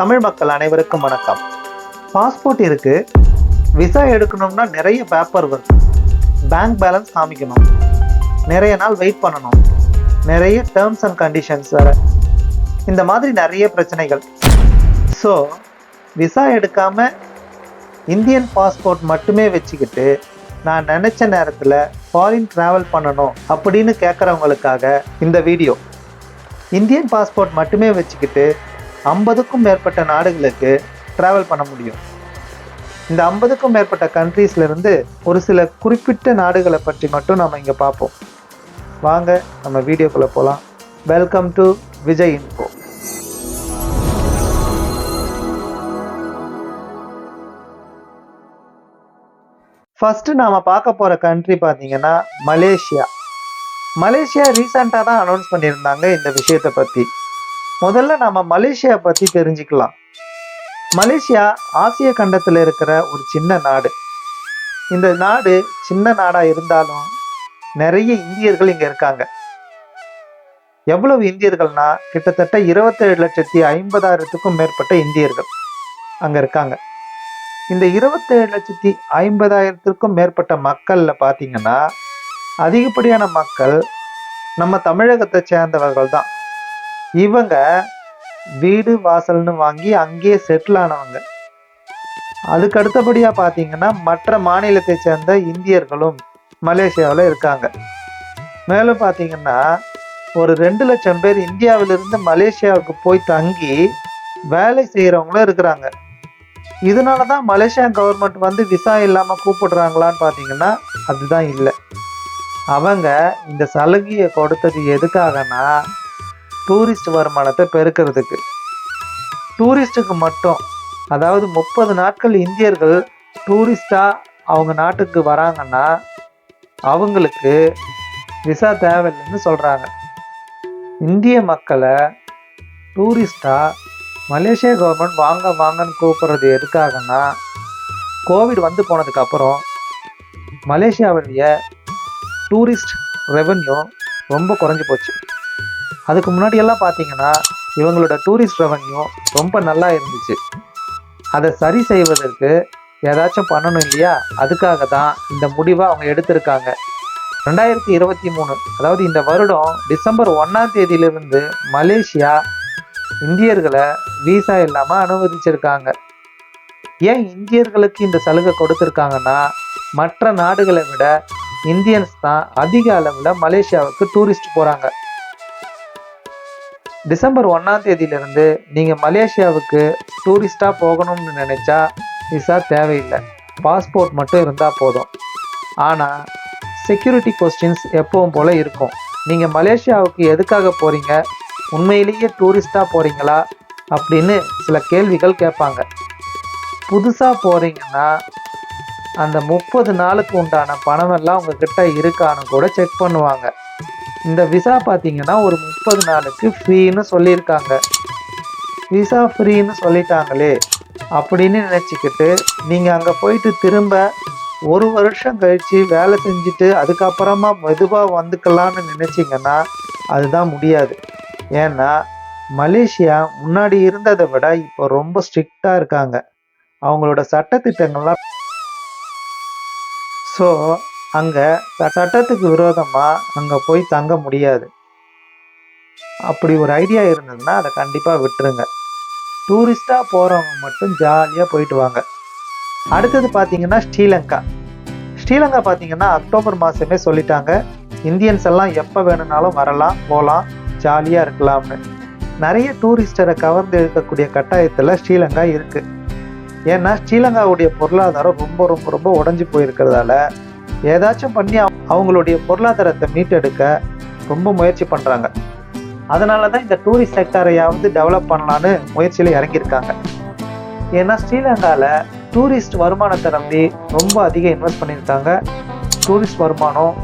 தமிழ் மக்கள் அனைவருக்கும் வணக்கம். பாஸ்போர்ட் இருக்கு. விசா எடுக்கணும்னா நிறைய பேப்பர் ஒர்க் பேங்க் பேலன்ஸ் காமிக்கணும். நிறைய நாள் வெயிட் பண்ணணும். நிறைய டேர்ம்ஸ் அண்ட் கண்டிஷன்ஸ் வேற. இந்த மாதிரி நிறைய பிரச்சனைகள். ஸோ விசா எடுக்காம இந்தியன் பாஸ்போர்ட் மட்டுமே வச்சுக்கிட்டு நான் நினச்ச நேரத்தில் ஃபாரின் ட்ராவல் பண்ணணும் அப்படின்னு கேட்குறவங்களுக்காக இந்த வீடியோ இந்தியன் பாஸ்போர்ட் மட்டுமே வச்சுக்கிட்டு ஐம்பதுக்கும் மேற்பட்ட நாடுகளுக்கு ட்ராவல் பண்ண முடியும். இந்த ஐம்பதுக்கும் மேற்பட்ட கண்ட்ரீஸ்லேருந்து இருந்து ஒரு சில குறிப்பிட்ட நாடுகளை பற்றி மட்டும் நம்ம இங்கே பார்ப்போம். வாங்க நம்ம வீடியோக்குள்ளே போகலாம் welcome to Vijay info first நாம் பார்க்க போகிற கண்ட்ரி பார்த்தீங்கன்னா மலேசியா. மலேசியா ரீசெண்டாக தான் அனௌன்ஸ் பண்ணியிருந்தாங்க இந்த விஷயத்தை பற்றி முதல்ல நம்ம மலேசியா பற்றி தெரிஞ்சுக்கலாம். மலேசியா ஆசிய கண்டத்தில் இருக்கிற ஒரு சின்ன நாடு. இந்த நாடு சின்ன நாடாக இருந்தாலும் நிறைய இந்தியர்கள் இங்கே இருக்காங்க. எவ்வளவு இந்தியர்கள்னா கிட்டத்தட்ட இருபத்தேழு லட்சத்தி ஐம்பதாயிரத்துக்கும் மேற்பட்ட இந்தியர்கள் அங்கே இருக்காங்க. இந்த இருபத்தேழு லட்சத்தி ஐம்பதாயிரத்திற்கும் மேற்பட்ட மக்களில் பார்த்தீங்கன்னா அதிகப்படியான மக்கள் நம்ம தமிழகத்தை சேர்ந்தவர்கள் தான் இவங்க வீடு வாசல்னு வாங்கி அங்கேயே செட்டில் ஆனவங்க. அதுக்கு அடுத்தபடியாக பார்த்தீங்கன்னா மற்ற மாநிலத்தை சேர்ந்த இந்தியர்களும் மலேசியாவில் இருக்காங்க. மேலும் பார்த்தீங்கன்னா ஒரு ரெண்டு லட்சம் பேர் இந்தியாவிலிருந்து மலேசியாவுக்கு போய் தங்கி வேலை செய்கிறவங்களும் இருக்கிறாங்க. இதனால தான் மலேசியா கவர்மெண்ட் வந்து விசா இல்லாமல் கூப்பிடுறாங்களான்னு பார்த்தீங்கன்னா அதுதான் இல்லை. அவங்க இந்த சலுகையை கொடுத்தது எதுக்காகனா டூரிஸ்ட் வருமானத்தை பெருக்கிறதுக்கு. டூரிஸ்ட்டுக்கு மட்டும் அதாவது முப்பது நாட்கள் இந்தியர்கள் டூரிஸ்டாக அவங்க நாட்டுக்கு வராங்கன்னா அவங்களுக்கு விசா தேவையில்லைன்னு சொல்கிறாங்க இந்திய மக்களை டூரிஸ்டாக மலேசியா கவர்மெண்ட் வாங்க வாங்கன்னு கூப்பிட்றது எதுக்காகன்னா கோவிட் வந்து போனதுக்கப்புறம் மலேசியாவுடைய டூரிஸ்ட் ரெவென்யூ ரொம்ப குறைஞ்சி போச்சு. அதுக்கு முன்னாடியெல்லாம் பார்த்தீங்கன்னா இவங்களோட டூரிஸ்ட் ரெவென்யூ ரொம்ப நல்லா இருந்துச்சு. அதை சரி செய்வதற்கு ஏதாச்சும் பண்ணணும் இல்லையா? அதுக்காக தான் இந்த முடிவை அவங்க எடுத்திருக்காங்க. ரெண்டாயிரத்தி இருபத்தி மூணு அதாவது இந்த வருடம் டிசம்பர் ஒன்றாம் தேதியிலிருந்து மலேசியா இந்தியர்களை விசா இல்லாமல் அனுமதிச்சிருக்காங்க. ஏன் இந்தியர்களுக்கு இந்த சலுகை கொடுத்துருக்காங்கன்னா மற்ற நாடுகளை விட இந்தியன்ஸ் தான் அதிக அளவில் மலேசியாவுக்கு டூரிஸ்ட் போகிறாங்க டிசம்பர் ஒன்றாம் தேதியிலிருந்து நீங்கள் மலேசியாவுக்கு டூரிஸ்டாக போகணும்னு நினச்சா விசா தேவையில்லை. பாஸ்போர்ட் மட்டும் இருந்தால் போதும். ஆனால் செக்யூரிட்டி கொஸ்டின்ஸ் எப்பவும் போல் இருக்கும். நீங்கள் மலேசியாவுக்கு எதுக்காக போகிறீங்க உண்மையிலேயே டூரிஸ்டாக போகிறீங்களா அப்படின்னு சில கேள்விகள் கேட்பாங்க. புதுசாக போகிறீங்கன்னா அந்த முப்பது நாளுக்கு உண்டான பணமெல்லாம் உங்ககிட்ட இருக்கான்னு கூட செக் பண்ணுவாங்க. இந்த விசா பார்த்தீங்கன்னா ஒரு முப்பது நாளுக்கு ஃப்ரீன்னு சொல்லியிருக்காங்க. விசா ஃப்ரீன்னு சொல்லிட்டாங்களே. அப்படின்னு நினச்சிக்கிட்டு நீங்கள் அங்கே போயிட்டு திரும்ப ஒரு வருஷம் கழித்து வேலை செஞ்சுட்டு அதுக்கப்புறமா மெதுவாக வந்துக்கலான்னு நினச்சிங்கன்னா அதுதான் முடியாது. ஏன்னா மலேசியா முன்னாடி இருந்ததை விட இப்போ ரொம்ப ஸ்ட்ரிக்டாக இருக்காங்க. அவங்களோட சட்டத்திட்டங்கள்லாம் ஸோ அங்கே சட்டத்துக்கு விரோதமாக அங்கே போய் தங்க முடியாது. அப்படி ஒரு ஐடியா இருந்ததுன்னா அதை கண்டிப்பாக விட்டுருங்க. டூரிஸ்டாக போகிறவங்க மட்டும் ஜாலியாக போயிட்டு வாங்க. அடுத்தது பார்த்தீங்கன்னா ஸ்ரீலங்கா. ஸ்ரீலங்கா பார்த்தீங்கன்னா அக்டோபர் மாதமே சொல்லிட்டாங்க. இந்தியன்ஸ் எல்லாம் எப்போ வேணும்னாலும் வரலாம் போகலாம் ஜாலியாக இருக்கலாம்னு. நிறைய டூரிஸ்டரை கவர்ந்து இழுக்கக்கூடிய கட்டாயத்தில் ஸ்ரீலங்கா இருக்குது ஏன்னா ஸ்ரீலங்காவுடைய பொருளாதாரம் ரொம்ப ரொம்ப ரொம்ப உடஞ்சி போயிருக்கிறதால ஏதாச்சும் பண்ணி அவங்களுடைய பொருளாதாரத்தை மீட்டெடுக்க ரொம்ப முயற்சி பண்ணுறாங்க அதனால தான் இந்த டூரிஸ்ட் செக்டரையாவது டெவலப் பண்ணலான்னு முயற்சியில் இறங்கியிருக்காங்க. ஏன்னா ஸ்ரீலங்காவில் டூரிஸ்ட் வருமானத்தை நம்பி ரொம்ப அதிக இன்வெஸ்ட் பண்ணியிருக்காங்க. டூரிஸ்ட் வருமானம்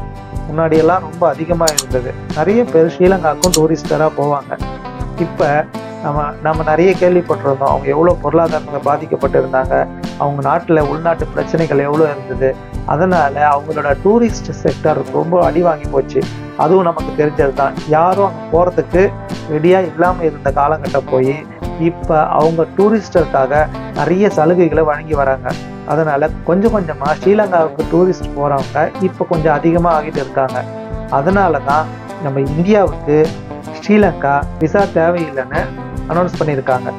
முன்னாடியெல்லாம் ரொம்ப அதிகமாக இருந்தது. நிறைய பேர் ஸ்ரீலங்காவுக்கும் டூரிஸ்டராக போவாங்க. இப்போ நம்ம நம்ம நிறைய கேள்விப்பட்டிருந்தோம். அவங்க எவ்வளோ பொருளாதாரத்தில் பாதிக்கப்பட்டிருந்தாங்க. அவங்க நாட்டில் உள்நாட்டு பிரச்சனைகள் எவ்வளோ இருந்தது. அதனால் அவங்களோட டூரிஸ்ட் செக்டர் ரொம்ப அடி வாங்கி போச்சு. அதுவும் நமக்கு தெரிஞ்சது தான் யாரும் அங்கே போகிறதுக்கு ரெடியாக இல்லாமல் இருந்த காலகட்டம் போய் இப்போ அவங்க டூரிஸ்டருக்காக நிறைய சலுகைகளை வழங்கி வராங்க. அதனால் கொஞ்சம் கொஞ்சமாக ஸ்ரீலங்காவுக்கு டூரிஸ்ட் போகிறவங்க இப்போ கொஞ்சம் அதிகமாக ஆகிட்டு இருக்காங்க. அதனால தான் நம்ம இந்தியாவுக்கு ஸ்ரீலங்கா விசா தேவையில்லைன்னு அனௌன்ஸ் பண்ணியிருக்காங்க.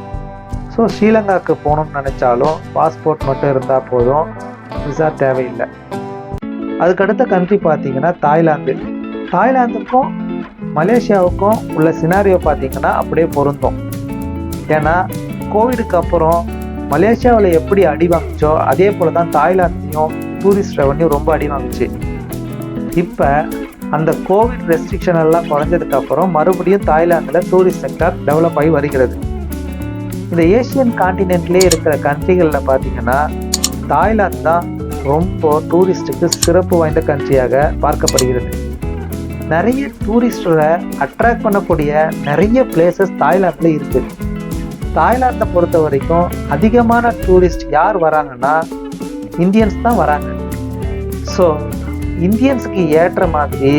ஸோ ஸ்ரீலங்காவுக்கு போகணும்னு நினச்சாலும் பாஸ்போர்ட் மட்டும் இருந்தால் போதும். விசா தேவையில்லை. அதுக்கடுத்த கண்ட்ரி பார்த்தீங்கன்னா தாய்லாந்து. தாய்லாந்துக்கும் மலேசியாவுக்கும் உள்ள சினாரியோ பார்த்தீங்கன்னா அப்படியே பொருந்தும். ஏன்னா கோவிடுக்கு அப்புறம் மலேசியாவில் எப்படி அடி வாங்குச்சோ அதே போல் தான் தாய்லாந்துலேயும் டூரிஸ்ட் ரெவன்யூ ரொம்ப அடி வாங்குச்சு. இப்போ அந்த கோவிட் ரெஸ்ட்ரிக்ஷன் எல்லாம் குறைஞ்சதுக்கு அப்புறம் மறுபடியும் தாய்லாந்தில் டூரிஸ்ட் செக்டர் டெவலப் ஆகி வருகிறது. இந்த ஏசியன் காண்டினென்ட்லேயே இருக்கிற கண்ட்ரிகளில் பார்த்தீங்கன்னா தாய்லாந்து தான் ரொம்ப டூரிஸ்ட்டுக்கு சிறப்பு வாய்ந்த கண்ட்ரியாக பார்க்கப்படுகிறது. நிறைய டூரிஸ்டரை அட்ராக்ட் பண்ணக்கூடிய நிறைய பிளேசஸ் தாய்லாந்தில் இருக்குது தாய்லாந்தை பொறுத்த வரைக்கும் அதிகமான டூரிஸ்ட் யார் வராங்கன்னா இந்தியன்ஸ் தான் வராங்க. ஸோ இந்தியன்ஸுக்கு ஏற்ற மாதிரி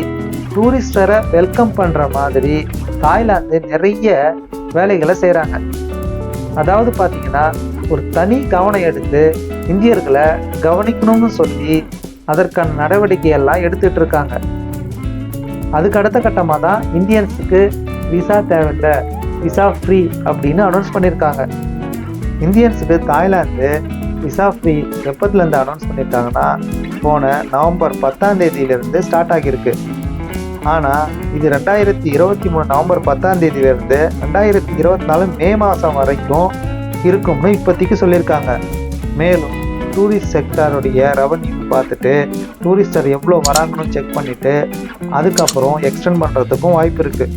டூரிஸ்டரை வெல்கம் பண்ணுற மாதிரி தாய்லாந்து நிறைய வேலைகளை செய்கிறாங்க அதாவது பார்த்தீங்கன்னா ஒரு தனி கவனம் எடுத்து இந்தியர்களை கவனிக்கணும்னு சொல்லி அதற்கான நடவடிக்கையெல்லாம் எடுத்துகிட்டு இருக்காங்க. அதுக்கு அடுத்த கட்டமாக தான் இந்தியன்ஸுக்கு விசா தேவையில்லை விசா ஃப்ரீ அப்படின்னு அனௌன்ஸ் பண்ணியிருக்காங்க இந்தியன்ஸுக்கு தாய்லாந்து விசா ஃப்ரீ எப்பத்துலேருந்து அனௌன்ஸ் பண்ணியிருக்காங்கன்னா போன நவம்பர் பத்தாம் தேதியிலிருந்து ஸ்டார்ட் ஆகியிருக்கு. ஆனால் இது ரெண்டாயிரத்தி இருபத்தி மூணு நவம்பர் பத்தாம் தேதியிலிருந்து ரெண்டாயிரத்தி இருபத்தி நாலு மே மாதம் வரைக்கும் இருக்கும்னு இப்போதைக்கு சொல்லியிருக்காங்க. மேலும் டூரிஸ்ட் செக்டருடைய ரெவன்யூ பார்த்துட்டு டூரிஸ்டர் எவ்வளோ வராங்கன்னு செக் பண்ணிவிட்டு அதுக்கப்புறம் எக்ஸ்டெண்ட் பண்ணுறதுக்கும் வாய்ப்பு இருக்குது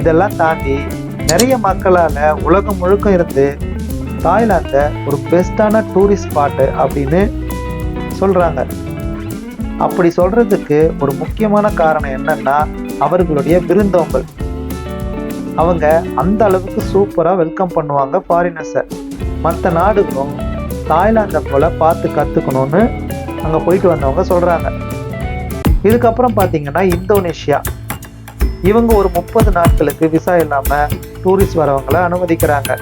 இதெல்லாம் தாண்டி நிறைய மக்களால் உலகம் முழுக்க இருந்து தாய்லாந்தை ஒரு பெஸ்ட்டான டூரிஸ்ட் ஸ்பாட்டு அப்படின்னு சொல்கிறாங்க அப்படி சொல்கிறதுக்கு ஒரு முக்கியமான காரணம் என்னன்னா அவர்களுடைய விருந்தோம்பல். அவங்க அந்த அளவுக்கு சூப்பராக வெல்கம் பண்ணுவாங்க ஃபாரினர்ஸை மற்ற நாடுகளும் தாய்லாந்தை போல் பார்த்து கற்றுக்கணும்னு அங்கே போயிட்டு வந்தவங்க சொல்கிறாங்க இதுக்கப்புறம் பார்த்தீங்கன்னா இந்தோனேஷியா. இவங்க ஒரு முப்பது நாட்களுக்கு விசா இல்லாமல் டூரிஸ்ட் வரவங்களை அனுமதிக்கிறாங்க.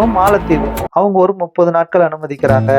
அப்புறம் மாலத்தீவு. அவங்க ஒரு முப்பது நாட்கள் அனுமதிக்கிறாங்க.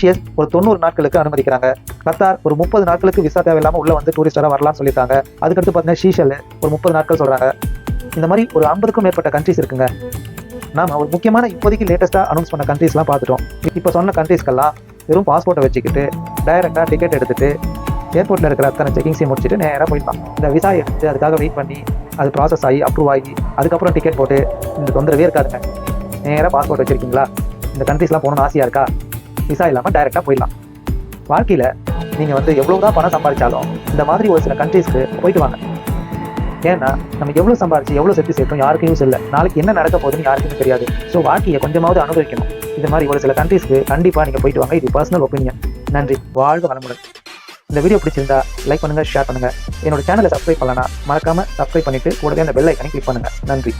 மொரிஷியஸ் ஒரு தொண்ணூறு நாட்களுக்கு அனுமதிக்கிறாங்க. கத்தார் ஒரு முப்பது நாட்களுக்கு விசா தேவையில்லாமல் உள்ள வந்து டூரிஸ்டாக வரலாம்னு சொல்லியிருக்காங்க. அதுக்கடுத்து பார்த்தீங்கன்னா ஷீஷல் ஒரு முப்பது நாட்கள் சொல்கிறாங்க இந்த மாதிரி ஒரு ஐம்பதுக்கும் மேற்பட்ட கண்ட்ரிஸ் இருக்குங்க. நாம் ஒரு முக்கியமான இப்போதைக்கு லேட்டஸ்ட்டாக அனௌன்ஸ் பண்ண கண்ட்ரிஸ்லாம் பார்த்துட்டோம். இப்போ சொன்ன கண்ட்ரீஸ்க்கெல்லாம் வெறும் பாஸ்போர்ட்டை வச்சுக்கிட்டு டைரெக்டாக டிக்கெட் எடுத்துகிட்டு ஏர்போர்ட்டில் இருக்கிற அத்தனை செக்கிங்ஸையும் முடிச்சுட்டு நேராக போயிடலாம். இந்த விசா எடுத்து அதுக்காக வெயிட் பண்ணி அது ப்ராசஸ் ஆகி அப்ரூவ் ஆகி அதுக்கப்புறம் டிக்கெட் போட்டு இந்த தொந்தரவே இருக்காதுங்க. நேராக பாஸ்போர்ட் வச்சிருக்கீங்களா? இந்த கண்ட்ரீஸ்லாம் போகணும்னு ஆசையாக இருக்கா? விசா இல்லாமல் டைரெக்டாக போயிடலாம். வாழ்க்கையில் நீங்கள் வந்து எவ்வளோ தான் பணம் சம்பாதிச்சாலும் இந்த மாதிரி ஒரு சில கண்ட்ரீஸ்க்கு போயிட்டு வாங்க. ஏன்னா நம்ம எவ்வளோ சம்பாரிச்சு எவ்வளோ செத்து சேர்த்தோம் யாருக்கும் யூஸ் இல்லை. நாளைக்கு என்ன நடக்க போகுதுன்னு யாருக்குமே தெரியாது. ஸோ வாழ்க்கையை கொஞ்சமாவது அனுபவிக்கணும். இந்த மாதிரி ஒரு சில கண்ட்ரீஸ்க்கு கண்டிப்பாக நீங்கள் போயிட்டு வாங்க. இது பர்சனல் ஒப்பீனியன் நன்றி. வாழ்க வளமுடன். இந்த வீடியோ பிடிச்சிருந்தா லைக் பண்ணுங்கள் ஷேர் பண்ணுங்கள் என்னோட சேனலை சப்ஸ்கிரைப் பண்ணலாம் மறக்காமல் சப்ஸ்கிரைப் பண்ணிவிட்டு கூடவே அந்த பெல் ஐக்கனை கிளிக் பண்ணுங்கள் நன்றி.